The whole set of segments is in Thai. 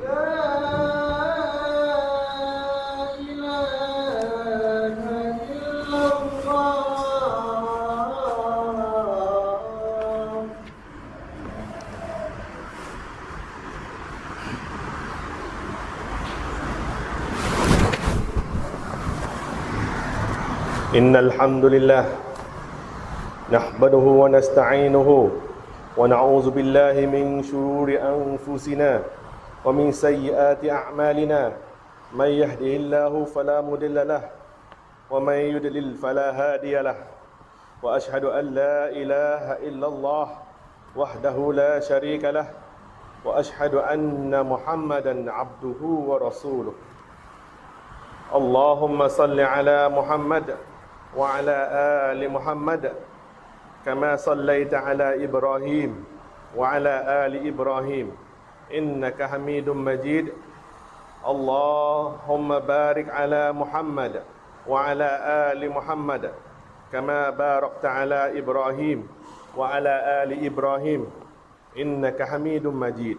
إن الحمد لله نحمده ونستعينه ونعوذ بالله من شرور أنفسنا ومن سيئات أعمالنا من يهده الله فلا مضل له ومن يضلل فلا هادي له. وأشهد أن لا إله إلا الله وحده لا شريك له وأشهد أن محمدا عبده ورسوله. اللهم صل على محمد وعلى آل محمد كما صليت على إبراهيم وعلى آل إبراهيم. إنك حميد مجيد اللهم بارك على محمد وعلى آل محمد كما باركت على إبراهيم وعلى آل إبراهيم إنك حميد مجيد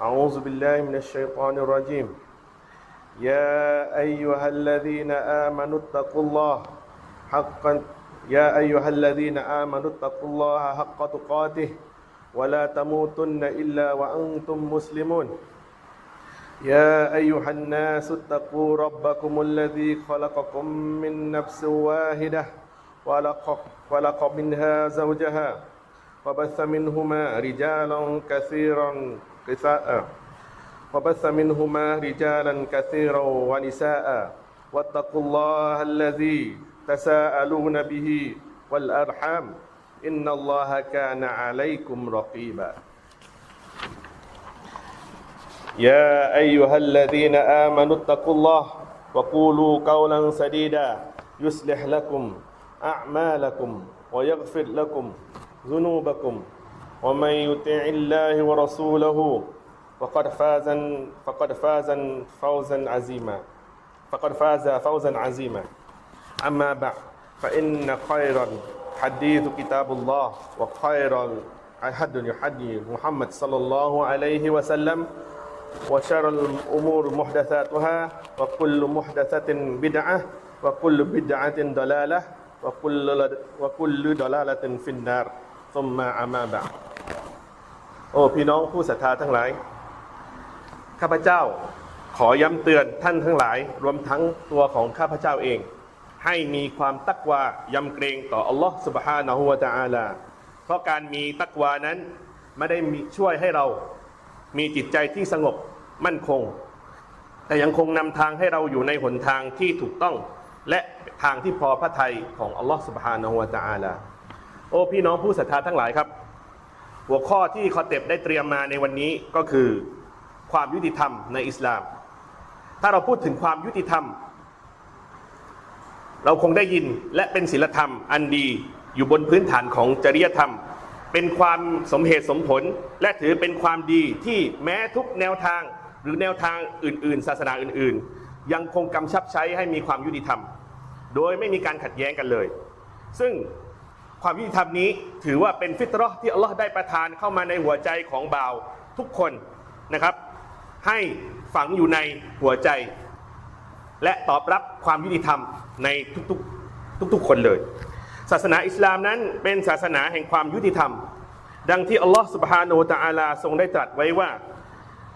أعوذ بالله من الشيطان الرجيم يا أيها الذين آمنوا اتقوا الله حقا يا أيها الذين آمنوا اتقوا الله حق تقاته ولا تموتن إلا وأنتم مسلمون يا أيها الناس اتقوا ربكم الذي خلقكم من نفس واحدة ولق, ولق منها زوجها وبث منهما رجالا كثيرا قساء وبث منهما رجالا كثيرا ونساء واتقوا الله الذي تساءلون به والأرحام إن الله كان عليكم رقيبا. يا أيها الذين آمنوا اتقوا الله وقولوا قولا سديدا. يصلح لكم أعمالكم ويغفر لكم ذنوبكم. ومن يطع الله ورسوله فقد فاز فقد فاز فوزا عظيما. فقد فاز فوزا عظيما. أما بعد فإن خير الحديث كتاب الله وخير الهدي هدي محمد صلى الله عليه وسلم وشر الأمور محدثاتها وكل محدثة بدعة وكل بدعة ضلالة وكل وكل ضلالة في النار ثم أما بعد โอ้พี่น้องผู้ศรัทธาทั้งหลาย ข้าพเจ้าขอย้ำเตือนท่านทั้งหลาย รวมทั้งตัวของข้าพเจ้าเอง ให้มีความตักวายำเกรงต่ออัลลอฮ์ سبحانه และ تعالى เพราะการมีตักวานั้นไม่ได้มีช่วยให้เรามีจิตใจที่สงบมั่นคง แต่ยังคงนำทางให้เราอยู่ในหนทางที่ถูกต้อง และทางที่พอพระทัยของอัลลอฮ์ سبحانه และ تعالى โอ้พี่น้องผู้ศรัทธาทั้งหลายครับ หัวข้อที่คอเต็บได้เตรียมมาในวันนี้ก็คือ ความยุติธรรมในอิสลาม ถ้าเราพูดถึงความยุติธรรม เราคงได้ยินและเป็นศีลธรรมอันดีอยู่บนพื้นฐานของจริยธรรม เป็นความสมเหตุสมผล และถือเป็นความดีที่แม้ทุกแนวทางหรือแนวทางอื่น ๆ ศาสนาอื่น ๆ ยังคงกำชับใช้ให้มีความยุติธรรม โดยไม่มีการขัดแย้งกันเลย ซึ่งความยุติธรรมนี้ถือว่าเป็นฟิตรอที่อัลลอฮ์ได้ประทานเข้ามาในหัวใจของบ่าวทุกคนนะครับ ให้ฝังอยู่ในหัวใจ และตอบรับความยุติธรรมในทุกๆทุกๆคนเลย ศาสนาอิสลามนั้นเป็นศาสนาแห่งความยุติธรรม ดังที่อัลลอฮ์ سبحانه และ تعالى ทรงได้ตรัสไว้ว่า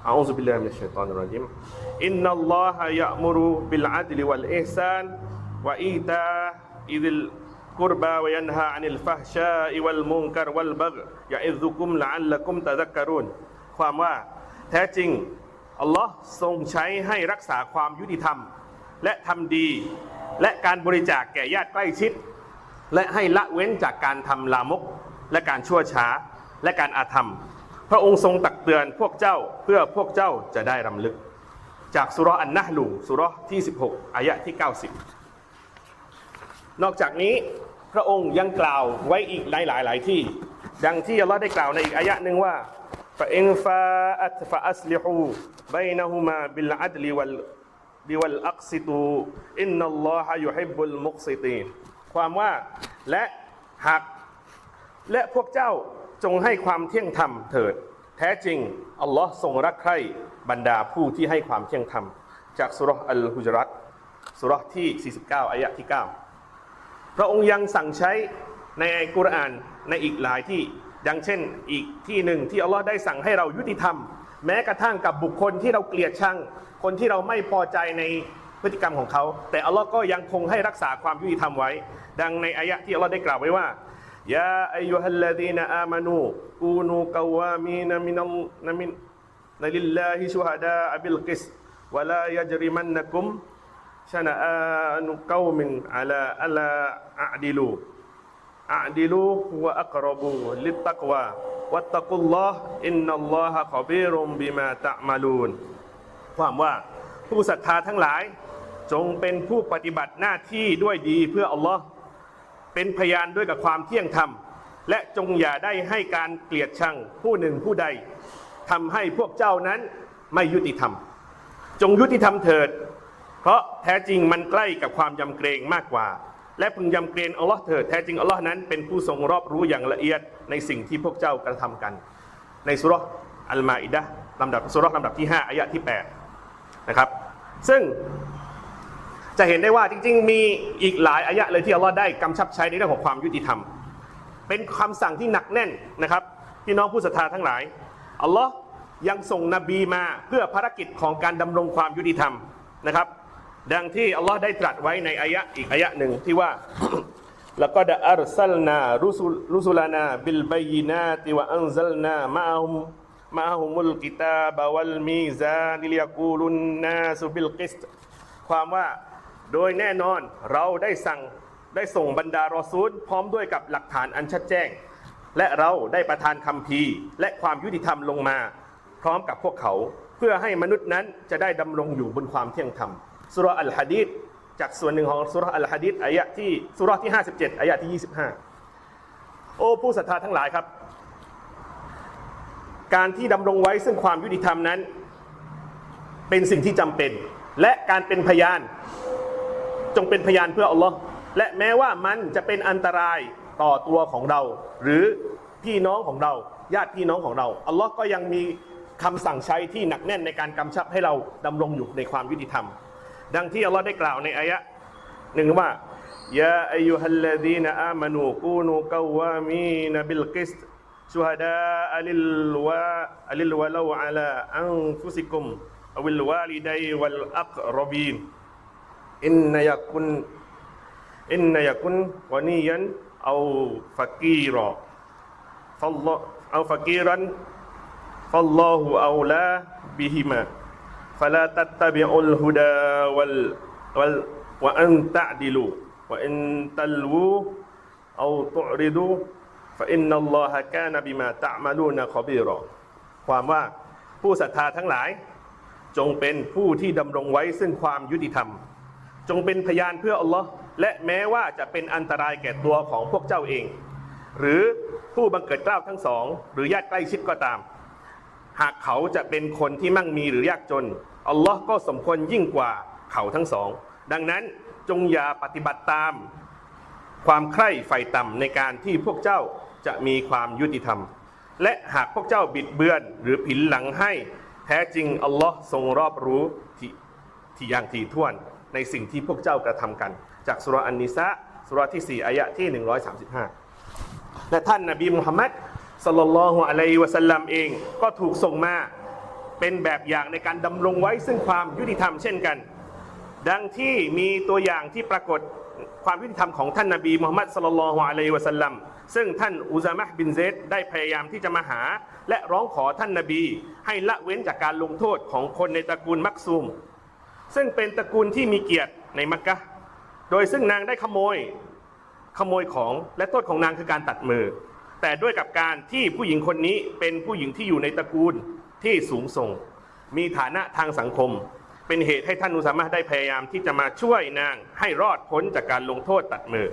อาอุซบิลลาฮิมินัชชัยฏอนรจิมอินนัลลอฮะยะมุรุบิลอัดลิวัลอิห์ซานวะอีตาอิดิลกุรบา وينهى عن الفحشاء والمنكر والبغي يعظكم لعلكم تذكرون ความว่าแท้จริง อัลลอฮ์ทรงใช้ให้รักษาความยุติธรรม และทำดี และการบริจาคแก่ญาติใกล้ชิด และให้ละเว้นจากการทำลามก และการชั่วช้า และการอาธรรม พระองค์ทรงตักเตือนพวกเจ้าเพื่อพวกเจ้าจะได้รำลึก จากสุราะห์อันนะห์ลูสุราะห์ที่ 16 อายะที่ 90 นอกจากนี้พระองค์ยังกล่าวไว้อีกหลายหลายหลายที่ ดังที่อัลลอฮ์ได้กล่าวในอีกอายะหนึ่งว่า فإن فاءت فأصلحوا بينهما بالعدل บิวัลอักซิตูอินนัลลอฮะยุฮิบุลมุกซิตีนความว่าและหัก และพวกเจ้าจงให้ความเที่ยงธรรมเถิด แท้จริง อัลลอฮ์ทรงรักใคร่บรรดาผู้ที่ให้ความเที่ยงธรรม จากสุรษอัลฮุจรัตสุรษที่ 49 อายะที่ 9 พระองค์ยังสั่งใช้ในอัลกุรอานในอีกหลายที่ดังเช่นอีกที่หนึ่งที่อัลลอฮ์ได้สั่งให้เรายุติธรรม แม้กระทั่งกับบุคคลที่เราเกลียดชัง คนที่เราไม่พอใจในพฤติกรรมของเขา แต่อัลลอฮ์ก็ยังคงให้รักษาความยุติธรรมไว้ ดังในอายะที่อัลลอฮ์ได้กล่าวไว้ว่ายาอายุฮัลลดีนอามานูกูนูกาวามีนมินัลนมินนลิลลาฮิชุฮดาบิลกิสวะลายจริมันนักุมชนะอานุกาวมินอาลาอัลาอัดิลูอัดิลูวะอักรบูลิตตักวา วัตตะกุลลอฮ์อินนัลลอฮะขอบีรุมบิมาตะมาลูนความว่าผู้ศรัทธาทั้งหลายจงเป็นผู้ปฏิบัติหน้าที่ด้วยดีเพื่ออัลลอฮ์เป็นพยานด้วยกับความเที่ยงธรรม และจงอย่าได้ให้การเกลียดชังผู้หนึ่งผู้ใดทำให้พวกเจ้านั้นไม่ยุติธรรม จงยุติธรรมเถิด เพราะแท้จริงมันใกล้กับความยำเกรงมากกว่า และพึงยำเกรงอัลลอฮ์เถิดแท้จริงอัลลอฮ์นั้นเป็นผู้ทรงรอบรู้อย่างละเอียดในสิ่งที่พวกเจ้ากระทำกัน ในสุรษอัลมาอิดะห์ลำดับสุรษลำดับที่5อายะที่8นะครับซึ่งจะเห็นได้ว่าจริง ๆ มีอีกหลายอายะเลยที่อัลลอฮ์ได้กำชับใช้ในเรื่องของความยุติธรรม เป็นคำสั่งที่หนักแน่นนะครับพี่น้องผู้ศรัทธาทั้งหลายอัลลอฮ์ยังส่งนบีมาเพื่อภารกิจของการดำรงความยุติธรรมนะครับ ดังที่อัลลอฮ์ได้ตรัสไว้ในอายะอีกอายะหนึ่งที่ว่าแล้วก็ดะอัรซัลนารุสุลรุสุลานาบิลบัยนาติวะอันซัลนามาฮุมมาฮุมุลกิตาบวัลมีซานิลยากูลุนนาสุบิลกิสต์ความว่าโดยแน่นอนเราได้สั่งได้ส่งบรรดารอซูล พร้อมด้วยกับหลักฐานอันชัดแจ้ง และเราได้ประทานคำพีและความยุติธรรมลงมา พร้อมกับพวกเขา เพื่อให้มนุษย์นั้นจะได้ดำรงอยู่บนความเที่ยงธรรม สุรอัลฮะดีษจากส่วนหนึ่งของสุรอัลฮะดีษอายะที่สุรที่ 57อายะที่ 25 โอ้ผู้ศรัทธาทั้งหลายครับ การที่ดำรงไว้ซึ่งความยุติธรรมนั้น เป็นสิ่งที่จำเป็น และการเป็นพยาน จงเป็นพยานเพื่ออัลลอฮ์และแม้ว่ามันจะเป็นอันตรายต่อตัวของเรา หรือพี่น้องของเรา ญาติพี่น้องของเราอัลลอฮ์ก็ยังมีคำสั่งใช้ที่หนักแน่นในการกำชับให้เราดำรงอยู่ในความยุติธรรม ดังที่อัลลอฮ์ได้กล่าวในอายะหนึ่งว่ายาอายุฮัลลดีนอามานูกูนูกาวามีนบิลกิสต์ชูฮดาอัลิลวะอัลิลวะลาวะลาอันฟุซิกุมอวิลวาลิดัยวัลอักรบีนอินนยกุนอินนยกุนวานียันเอาฟักีรอฟัลลอเอาฟักีรันฟัลลอฮุเอาลาบิฮิมา ฟลาตัตตบิอุลฮุดาวัลวัลวะอันตะดิลูวะอินตัลวูเอาตุริดูฟะอินนัลลอฮะกานะบิมาตะมาลูนะขอบีรอความว่าผู้ศรัทธาทั้งหลาย จงเป็นผู้ที่ดำรงไว้ซึ่งความยุติธรรม จงเป็นพยานเพื่ออัลลอฮ์และแม้ว่าจะเป็นอันตรายแก่ตัวของพวกเจ้าเอง หรือผู้บังเกิดเกล้าวทั้งสอง หรือญาติใกล้ชิดก็ตาม หากเขาจะเป็นคนที่มั่งมีหรือยากจน อัลลอฮ์ก็สมควรยิ่งกว่าเขาทั้งสอง ดังนั้นจงอย่าปฏิบัติตาม ความใคร่ไฟต่ำในการที่พวกเจ้าจะมีความยุติธรรม และหากพวกเจ้าบิดเบือนหรือผินหลังให้ แท้จริงอัลลอฮ์ทรงรอบรู้ที่ที่อย่างถี่ถ้วน ในสิ่งที่พวกเจ้ากระทำกัน จากสุรอันนิสะสุรที่ 4อายะที่ 135 และท่านนบีมุฮัมมัด สลลัลลอฮุอะลัยวะสัลลัมเองก็ถูกส่งมาเป็นแบบอย่างในการดำรงไว้ซึ่งความยุติธรรมเช่นกัน ดังที่มีตัวอย่างที่ปรากฏความยุติธรรมของท่านนบีมุฮัมมัดสลลัลลอฮุอะลัยวะสัลลัมซึ่งท่านอุซามะห์บินเซดได้พยายามที่จะมาหา และร้องขอท่านนบี ให้ละเว้นจากการลงโทษของคนในตระกูลมักซูม ซึ่งเป็นตระกูลที่มีเกียรติในมักกะโดยซึ่งนางได้ขโมยขโมยของและโทษของนางคือการตัดมือ แต่ด้วยกับการที่ผู้หญิงคนนี้เป็นผู้หญิงที่อยู่ในตระกูลที่สูงส่ง มีฐานะทางสังคม เป็นเหตุให้ท่านอุสามะได้พยายามที่จะมาช่วยนางให้รอดพ้นจากการลงโทษตัดมือ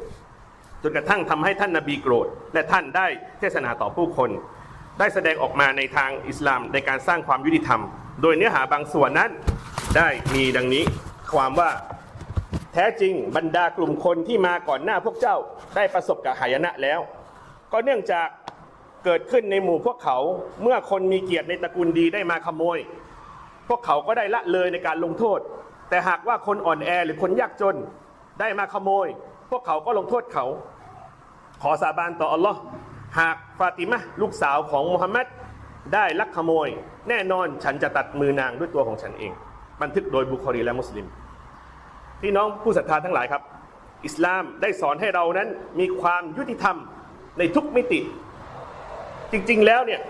จนกระทั่งทำให้ท่านนาบีโกรธ และท่านได้เทศนาต่อผู้คน ได้แสดงออกมาในทางอิสลามในการสร้างความยุติธรรม โดยเนื้อหาบางส่วนนั้นได้มีดังนี้ความว่าแท้จริงบรรดากลุ่มคนที่มาก่อนหน้าพวกเจ้าได้ประสบกับหายนะแล้ว ก็เนื่องจากเกิดขึ้นในหมู่พวกเขาเมื่อคนมีเกียรติในตระกูลดีได้มาขโมย พวกเขาก็ได้ละเลยในการลงโทษ แต่หากว่าคนอ่อนแอหรือคนยากจนได้มาขโมย พวกเขาก็ลงโทษเขา ขอสาบานต่ออัลลอฮ์หากฟาติมะลูกสาวของมุฮัมมัดได้ลักขโมย แน่นอนฉันจะตัดมือนางด้วยตัวของฉันเอง บันทึกโดยบุคคลีและมุสลิมพี่น้องผู้ศรัทธาทั้งหลายครับ อิสลามได้สอนให้เรานั้นมีความยุติธรรม ในทุกมิติ จริงๆแล้วเนี่ย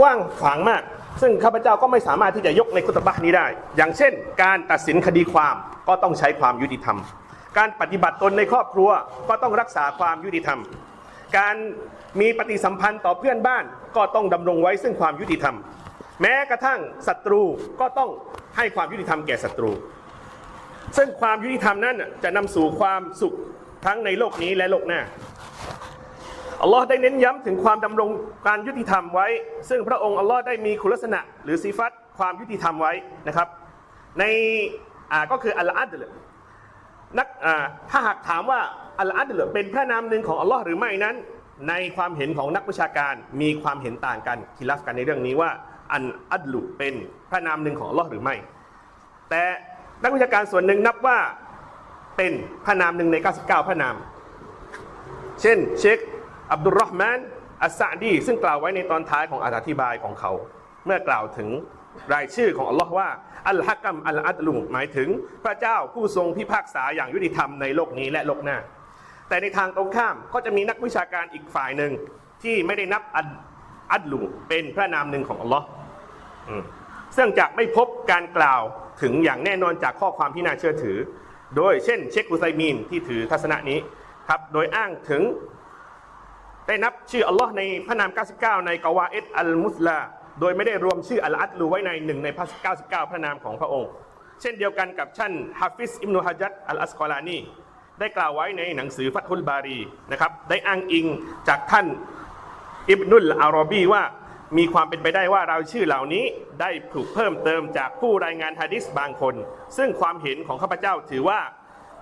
กว้างขวางมาก ซึ่งข้าพเจ้าก็ไม่สามารถที่จะยกในคุตบะนี้ได้ อย่างเช่น การตัดสินคดีความก็ต้องใช้ความยุติธรรม การปฏิบัติตนในครอบครัวก็ต้องรักษาความยุติธรรม การมีปฏิสัมพันธ์ต่อเพื่อนบ้านก็ต้องดำรงไว้ซึ่งความยุติธรรม แม้กระทั่งศัตรูก็ต้องให้ความยุติธรรมแก่ศัตรู ซึ่งความยุติธรรมนั้นจะนำสู่ความสุขทั้งในโลกนี้และโลกหน้า อัลลอฮ์ได้เน้นย้ำถึงความดำรงการยุติธรรมไว้ ซึ่งพระองค์อัลลอฮ์ได้มีคุณลักษณะ หรือสีฟัตความยุติธรรมไว้นะครับ ในอ่าก็คืออัลอัดลนักอ่าถ้าหากถามว่าอัลอัดลเป็นพระนามหนึ่งของอัลลอฮ์หรือไม่นั้น ในความเห็นของนักวิชาการมีความเห็นต่างกันคิลัฟกันในเรื่องนี้ว่าอันอัดลุเป็นพระนามหนึ่งของอัลลอฮ์หรือไม่ แต่นักวิชาการส่วนหนึ่งนับว่าเป็นพระนามหนึ่งใน 99 พระนาม เช่นเชค อับดุลรอฮ์มานอัสซาดีซึ่งกล่าวไว้ในตอนท้ายของอธิบายของเขา เมื่อกล่าวถึงรายชื่อของอัลลอฮ์ว่าอัลฮักกัมอัลอัดลุหมายถึงพระเจ้าผู้ทรงพิพากษาอย่างยุติธรรมในโลกนี้และโลกหน้า แต่ในทางตรงข้ามก็จะมีนักวิชาการอีกฝ่ายหนึ่งที่ไม่ได้นับอัดอัดลุเป็นพระนามหนึ่งของอัลลอฮ์ซึ่งจะไม่พบการกล่าวถึงอย่างแน่นอนจากข้อความที่น่าเชื่อถือ โดยเช่นเชคอุไซมีนที่ถือทัศนะนี้ครับโดยอ้างถึง ได้นับชื่ออัลลอฮ์ในพระนาม 99 ในกาวาเอตอัลมุสลา โดยไม่ได้รวมชื่ออัลอัดลูไว้ในหนึ่งในพระ99 พระนามของพระองค์ เช่นเดียวกันกับท่านฮาฟิซอิมนุฮะจัดอัลอัสกอลานีได้กล่าวไว้ในหนังสือฟัตฮุลบารีนะครับได้อ้างอิงจากท่านอิบนุลอารอบีว่ามีความเป็นไปได้ว่าเราชื่อเหล่านี้ได้ถูกเพิ่มเติมจากผู้รายงานฮะดิษบางคน ซึ่งความเห็นของข้าพเจ้าถือว่า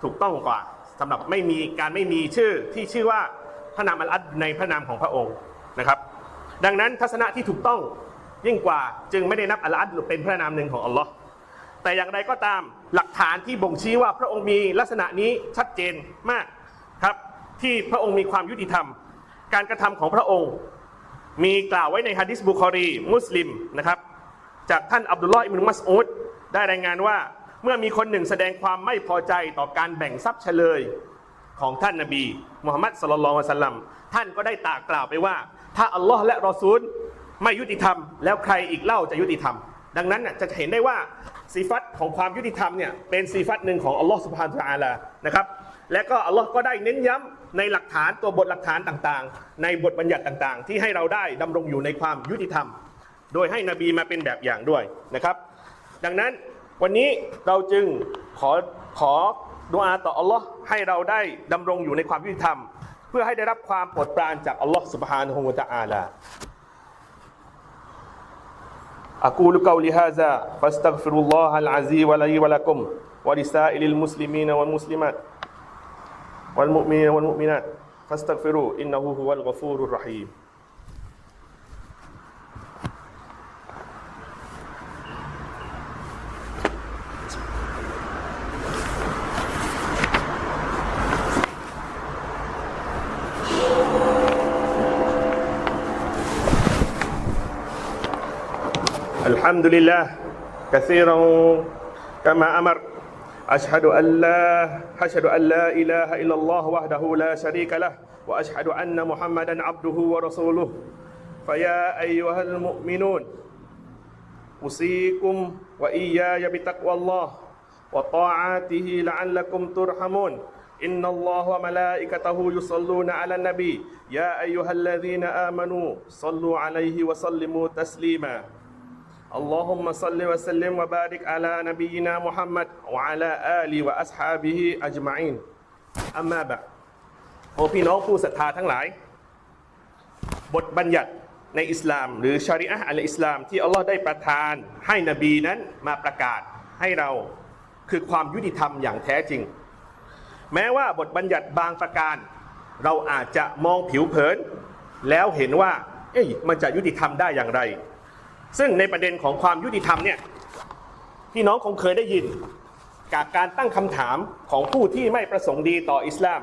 ถูกต้องกว่าสำหรับไม่มีการไม่มีชื่อที่ชื่อว่า ระนามอัลอัดในพระนามของพระองค์นะครับ ดังนั้นทัศนะที่ถูกต้องยิ่งกว่าจึงไม่ได้นับอัลอัดเป็นพระนามหนึ่งของอัลลอฮ์แต่อย่างไรก็ตามหลักฐานที่บ่งชี้ว่าพระองค์มีลักษณะนี้ชัดเจนมากครับ ที่พระองค์มีความยุติธรรม การกระทำของพระองค์ มีกล่าวไว้ในฮะดิษบุคอรี มุสลิมนะครับ จากท่านอับดุลลอฮ์อิบนุมัสอุดได้รายงานว่าเมื่อมีคนหนึ่งแสดงความไม่พอใจต่อการแบ่งทรัพย์เฉลย ของท่านนบีมุฮัมมัดสลลัลลอฮุอะลัยฮิวะสัลลัมท่านก็ได้ตากกล่าวไปว่า ถ้าอัลลอฮ์และรอซูลไม่ยุติธรรม แล้วใครอีกเล่าจะยุติธรรม ดังนั้นน่ะจะเห็นได้ว่าสีฟัตของความยุติธรรมเนี่ยเป็นสีฟัตหนึ่งของอัลลอฮ์สุบฮานะฮูวะตะอาลานะครับและก็อัลลอฮ์ก็ได้เน้นย้ำในหลักฐานตัวบทหลักฐานต่างๆ ในบทบัญญัติต่างๆ ที่ให้เราได้ดำรงอยู่ในความยุติธรรม โดยให้นบีมาเป็นแบบอย่างด้วยนะครับ ดังนั้นวันนี้เราจึงขอขอ ดุอาต่ออัลลอฮ์ให้เราได้ดำรงอยู่ในความยุติธรรม เพื่อให้ได้รับความโปรดปรานจากอัลลอฮ์ سبحانه และ تعالى أقول قولي هذا فاستغفر الله العظيم ولي ولكم ولسائر المسلمين والمسلمات والمؤمنين والمؤمنات فاستغفروه إنه هو الغفور الرحيم الحمد لله كثيرا كما أمر أشهد أن لا أشهد أن لا إله إلا الله وحده لا شريك له وأشهد أن محمدا عبده ورسوله فيا أيها المؤمنون أوصيكم وإياي بتقوى الله وطاعته لعلكم ترحمون إن الله وملائكته يصلون على النبي يا أيها الذين آمنوا صلوا عليه وسلموا تسليما اللهم صل وسلم وبارك على نبينا محمد وعلى آله وأصحابه أجمعين أما بعد โอ้พี่น้องผู้ศรัทธาทั้งหลาย บทบัญญัติในอิสลาม หรือชาริอะห์อัลอิสลาม ที่อัลลอฮ์ได้ประทานให้นบีนั้นมาประกาศให้เราคือความยุติธรรมอย่างแท้จริง แม้ว่าบทบัญญัติบางประการ เราอาจจะมองผิวเผิน แล้วเห็นว่า เอ้ยมันจะยุติธรรมได้อย่างไร ซึ่งในประเด็นของความยุติธรรมเนี่ยพี่น้องคงเคยได้ยินจากการตั้งคำถามของผู้ที่ไม่ประสงค์ดีต่ออิสลาม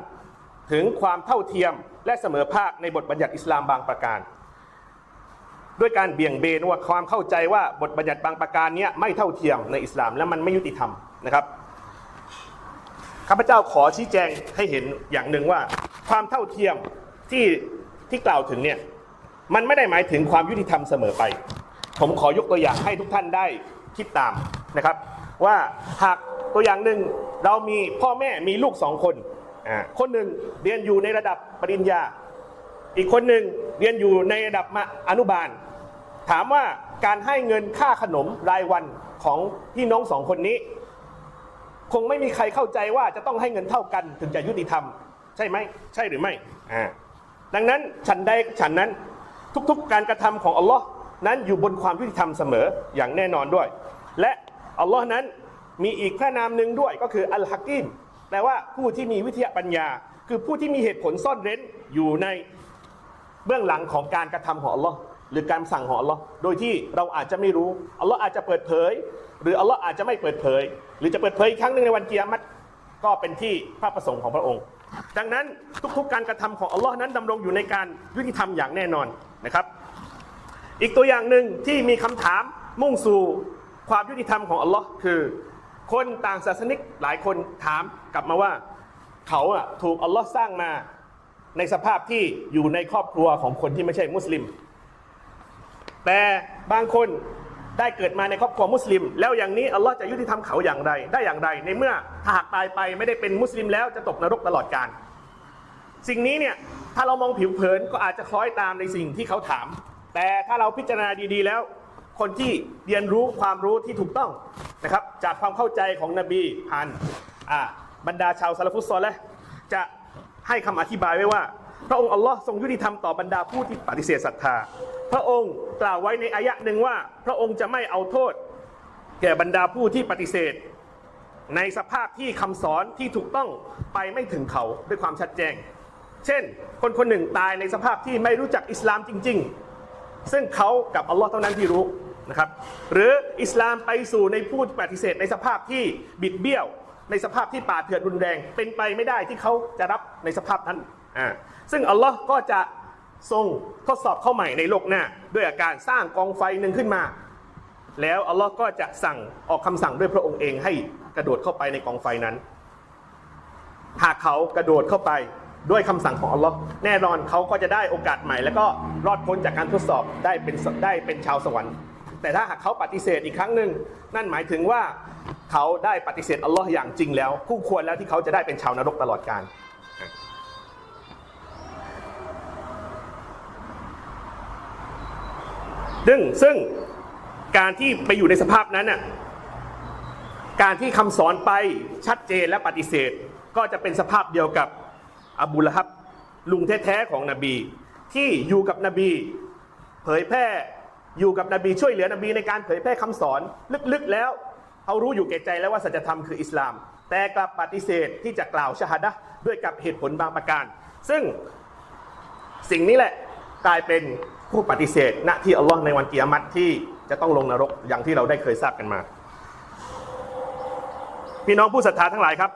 ถึงความเท่าเทียมและเสมอภาคในบทบัญญัติอิสลามบางประการ ด้วยการเบี่ยงเบนว่าความเข้าใจว่าบทบัญญัติบางประการเนี้ยไม่เท่าเทียมในอิสลามและมันไม่ยุติธรรมนะครับข้าพเจ้าขอชี้แจงให้เห็นอย่างหนึ่งว่า ความเท่าเทียมที่ที่กล่าวถึงเนี่ยมันไม่ได้หมายถึงความยุติธรรมเสมอไป ผมขอยกตัวอย่างให้ทุกท่านได้คิดตามนะครับ ว่าหากตัวอย่างหนึ่งเรามีพ่อแม่มีลูกสองคน คนหนึ่งเรียนอยู่ในระดับปริญญา อีกคนหนึ่งเรียนอยู่ในระดับมาอนุบาล ถามว่าการให้เงินค่าขนมรายวันของพี่น้องสองคนนี้ คงไม่มีใครเข้าใจว่าจะต้องให้เงินเท่ากันถึงจะยุติธรรม ใช่ไหมใช่หรือไม่ดังนั้นฉันใดฉันนั้นทุกๆ การกระทำของอัลลอฮ์ นั้นอยู่บนความยุติธรรมเสมออย่างแน่นอนด้วย และอัลลอฮ์นั้นมีอีกพระนามหนึ่งด้วยก็คืออัลฮักกิมแปลว่าผู้ที่มีวิทยาปัญญา คือผู้ที่มีเหตุผลซ่อนเร้นอยู่ในเบื้องหลังของการกระทำของอัลลอฮ์หรือการสั่งของอัลลอฮ์โดยที่เราอาจจะไม่รู้อัลลอฮ์อาจจะเปิดเผย หรืออัลลอฮ์อาจจะไม่เปิดเผย หรือจะเปิดเผยอีกครั้งหนึ่งในวันเกิยามัตก็เป็นที่พระประสงค์ของพระองค์ ดังนั้นทุกๆ การกระทำของอัลลอฮ์นั้นดำรงอยู่ในการยุติธรรมอย่างแน่นอนนะครับ อีกตัวอย่างหนึ่งที่มีคำถามมุ่งสู่ความยุติธรรมของอัลลอฮ์คือ คนต่างศาสนิกหลายคนถามกลับมาว่า เขาอะถูกอัลลอฮ์สร้างมาในสภาพที่อยู่ในครอบครัวของคนที่ไม่ใช่มุสลิม แต่บางคนได้เกิดมาในครอบครัวมุสลิม แล้วอย่างนี้อัลลอฮ์จะยุติธรรมเขาอย่างไร ได้อย่างไร ในเมื่อถ้าหากตายไปไม่ได้เป็นมุสลิมแล้วจะตกนรกตลอดกาลสิ่งนี้เนี่ยถ้าเรามองผิวเผินก็อาจจะคล้อยตามในสิ่งที่เขาถาม แต่ถ้าเราพิจารณาดีๆแล้ว คนที่เรียนรู้ความรู้ที่ถูกต้องนะครับ จากความเข้าใจของนบีผ่านบรรดาชาวซาลฟุตซอลและจะให้คำอธิบายไว้ว่า พระองค์อัลลอฮ์ทรงยุติธรรมต่อบรรดาผู้ที่ปฏิเสธศรัทธา พระองค์กล่าวไว้ในอายะหนึ่งว่า พระองค์จะไม่เอาโทษ แก่บรรดาผู้ที่ปฏิเสธ ในสภาพที่คำสอนที่ถูกต้องไปไม่ถึงเขาด้วยความชัดแจ้ง เช่น คนคนหนึ่งตายในสภาพที่ไม่รู้จักอิสลามจริง ๆ ซึ่งเขากับอัลลอฮ์เท่านั้นที่รู้นะครับหรืออิสลามไปสู่ในผู้ปฏิเสธในสภาพที่บิดเบี้ยว ในสภาพที่ป่าเถื่อนรุนแรง เป็นไปไม่ได้ที่เขาจะรับในสภาพนั้นอ่าซึ่งอัลลอฮ์ก็จะทรงทดสอบเข้าใหม่ในโลกหน้า ด้วยอาการสร้างกองไฟหนึ่งขึ้นมา แล้วอัลลอฮ์ก็จะสั่งออกคำสั่งด้วยพระองค์เองให้กระโดดเข้าไปในกองไฟนั้น หากเขากระโดดเข้าไป ด้วยคำสั่งของอัลลอฮ์แน่นอนเขาก็จะได้โอกาสใหม่ แล้วก็รอดพ้นจากการทดสอบได้เป็นได้เป็นชาวสวรรค์ แต่ถ้าหากเขาปฏิเสธอีกครั้งหนึ่งนั่นหมายถึงว่าเขาได้ปฏิเสธอัลลอฮ์อย่างจริงแล้ว คู่ควรแล้วที่เขาจะได้เป็นชาวนรกตลอดกาลซึ่งซึ่งการที่ไปอยู่ในสภาพนั้นน่ะการที่คำสอนไปชัดเจนและปฏิเสธ ก็จะเป็นสภาพเดียวกับ อบูละฮับ ลุงแท้ๆของนบี ที่อยู่กับนบี เผยแพร่อยู่กับนบีช่วยเหลือนบีในการเผยแพร่คำสอนลึกๆแล้วเขารู้อยู่แก่ใจแล้วว่าสัจธรรมคืออิสลาม แต่กลับปฏิเสธที่จะกล่าวชาฮดะด้วยกับเหตุผลบางประการ ซึ่งสิ่งนี้แหละกลายเป็นผู้ปฏิเสธณที่อัลลอฮ์ในวันกิยามัตที่จะต้องลงนรกอย่างที่เราได้เคยทราบกันมา พี่น้องผู้ศรัทธาทั้งหลายครับ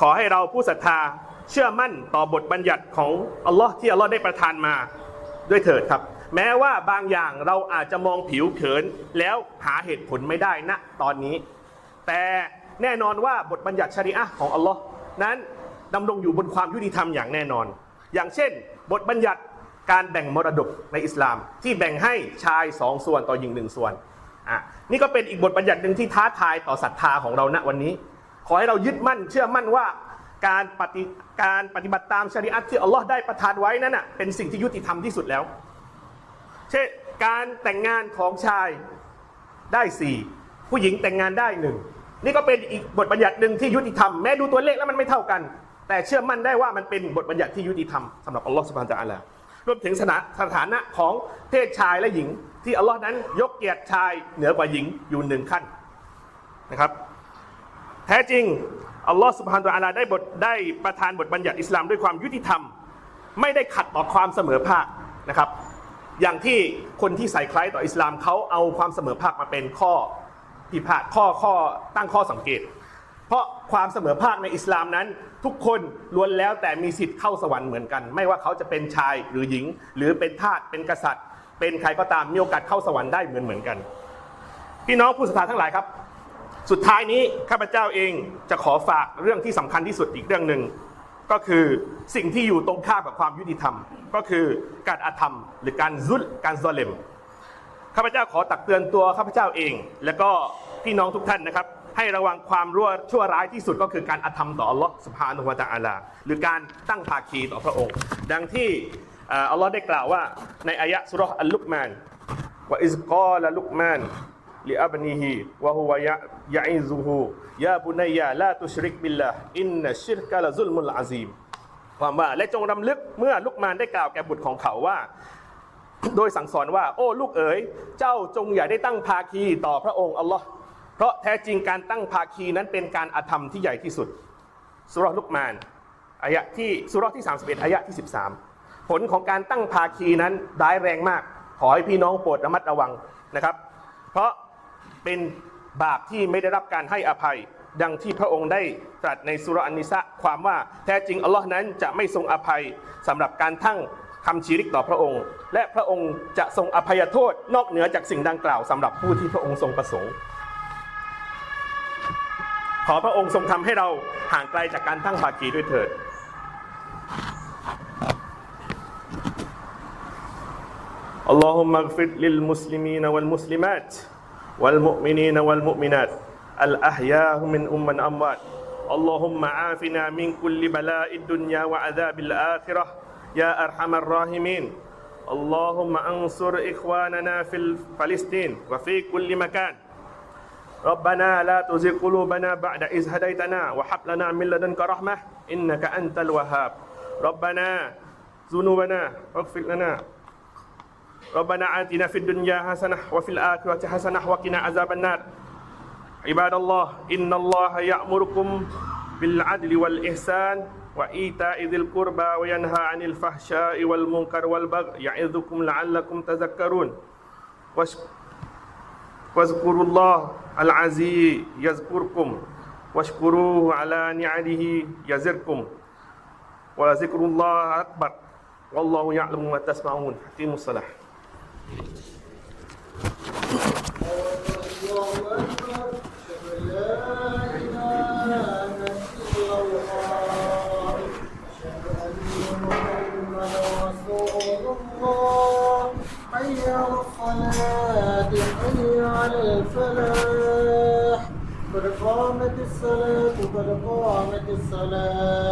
ขอให้เราผู้ศรัทธา เชื่อมั่นต่อบทบัญญัติของอัลลอฮ์ที่อัลลอฮ์ได้ประทานมาด้วยเถิดครับ แม้ว่าบางอย่างเราอาจจะมองผิวเผินแล้วหาเหตุผลไม่ได้ณตอนนี้ แต่แน่นอนว่าบทบัญญัติชริอะห์ของอัลลอฮ์นั้นดำรงอยู่บนความยุติธรรมอย่างแน่นอน อย่างเช่น บทบัญญัติการแบ่งมรดกในอิสลาม ที่แบ่งให้ชายสองส่วนต่อหญิงหนึ่งส่วนอะนี่ก็เป็นอีกบทบัญญัติหนึ่งที่ท้าทายต่อศรัทธาของเราณวันนี้ ขอให้เรายึดมั่นเชื่อมั่นว่า การปฏิการปฏิบัติตามชริอะห์ที่อัลลอฮ์ได้ประทานไว้นั้นนะเป็นสิ่งที่ยุติธรรมที่สุดแล้ว เช่นการแต่งงานของชายได้สี่ผู้หญิงแต่งงานได้หนึ่งนี่ก็เป็นอีกบทบัญญัติหนึ่งที่ยุติธรรมแม้ดูตัวเลขแล้วมันไม่เท่ากัน แต่เชื่อมั่นได้ว่ามันเป็นบทบัญญัติที่ยุติธรรมสำหรับอัลลอฮ์สุบฮานตะอาลารวมถึงสถานะสถานะของเพศชายและหญิง ที่อัลลอฮ์นั้นยกเกียรติชายเหนือกว่าหญิงอยู่หนึ่งขั้นนะครับ แท้จริง อัลลอฮ์สุบฮานตะอาลาได้บทได้ประทานบทบัญญัติอิสลามด้วยความยุติธรรม ไม่ได้ขัดต่อความเสมอภาคนะครับ อย่างที่คนที่ใส่คล้ายต่ออิสลามเขาเอาความเสมอภาคมาเป็นข้อพิพาทข้อข้อตั้งข้อสังเกต เพราะความเสมอภาคในอิสลามนั้น ทุกคนล้วนแล้วแต่มีสิทธิ์เข้าสวรรค์เหมือนกัน ไม่ว่าเขาจะเป็นชายหรือหญิง หรือเป็นทาสเป็นกษัตริย์ เป็นใครก็ตามมีโอกาสเข้าสวรรค์ได้เหมือนเหมือนกันพี่น้องผู้ศรัทธาทั้งหลายครับ สุดท้ายนี้ข้าพเจ้าเองจะขอฝากเรื่องที่สำคัญที่สุดอีกเรื่องหนึ่งก็คือสิ่งที่อยู่ตรงข้ามกับความยุติธรรม ก็คือการอาธรรม หรือการซุลการซอเลมข้าพเจ้าขอตักเตือนตัวข้าพเจ้าเอง และก็พี่น้องทุกท่านนะครับ ให้ระวังความรั่วชั่วร้ายที่สุดก็คือการอาธรรมต่ออัลลอฮ์สุบฮานุวะตะอาลาหรือการตั้งภาคีต่อพระองค์ ดังที่อัลลอฮ์ได้กล่าวว่าในอายะสุราะห์อัลลุกมานว่าอิซกอลลุกมาน ลิอับนีฮีวะฮุวะยะยะอิซุฮูยาบุนัยยะลาตุชริกบิลลาอินนัชิรกะละซุลมุลอาซีมความว่าและจงรำลึกเมื่อลุกมานได้กล่าวแก่บุตรของเขาว่า โดยสั่งสอนว่า โอ้ลูกเอ๋ยเจ้าจงอย่าได้ตั้งภาคีต่อพระองค์อัลลอฮ์เพราะแท้จริงการตั้งภาคีนั้นเป็นการอาธรรมที่ใหญ่ที่สุดสุรลุกมานอายะที่สุรที่31อายะที่ 13 ผลของการตั้งภาคีนั้นร้ายแรงมาก ขอให้พี่น้องโปรดระมัดระวังนะครับ เพราะ เป็นบาปที่ไม่ได้รับการให้อภัย ดังที่พระองค์ได้ตรัสในสุรานิสะความว่าแท้จริงอัลลอฮ์นั้นจะไม่ทรงอภัยสำหรับการทั้งทำชีริกต่อพระองค์ และพระองค์จะทรงอภัยโทษนอกเหนือจากสิ่งดังกล่าวสำหรับผู้ที่พระองค์ทรงประสงค์ ขอพระองค์ทรงทำให้เราห่างไกลจากการทั้งภากีด้วยเถิดอัลลอฮุมะฟิดลิลมุสลิมีนวัลมุสลิมัต والمؤمنين والمؤمنات الأحياء من أم أموات اللهم عافنا من كل بلاء الدنيا وعذاب الآخرة يا أرحم الراحمين. اللهم انصر إخواننا في فلسطين وفي كل مكان. ربنا لا تزغ قلوبنا بعد إذ هديتنا وهب لنا من لدنك رحمة إنك أنت الوهاب. ربنا ذنوبنا واغفر لنا ربنا آتنا في الدنيا حسنة وفي الآخرة حسنة وقنا عذاب النار. عباد الله إن الله يأمركم بالعدل والإحسان وإيتاء ذي القربى وينهى عن الفحشاء والمنكر والبغي يعظكم لعلكم تذكرون. واذكروا الله العزيز يذكركم واشكروه على نعمه يزركم. ولذكر الله أكبر. والله يعلم ما تسمعون أقيموا الصلاة. الصلاة قد قامت الصلاة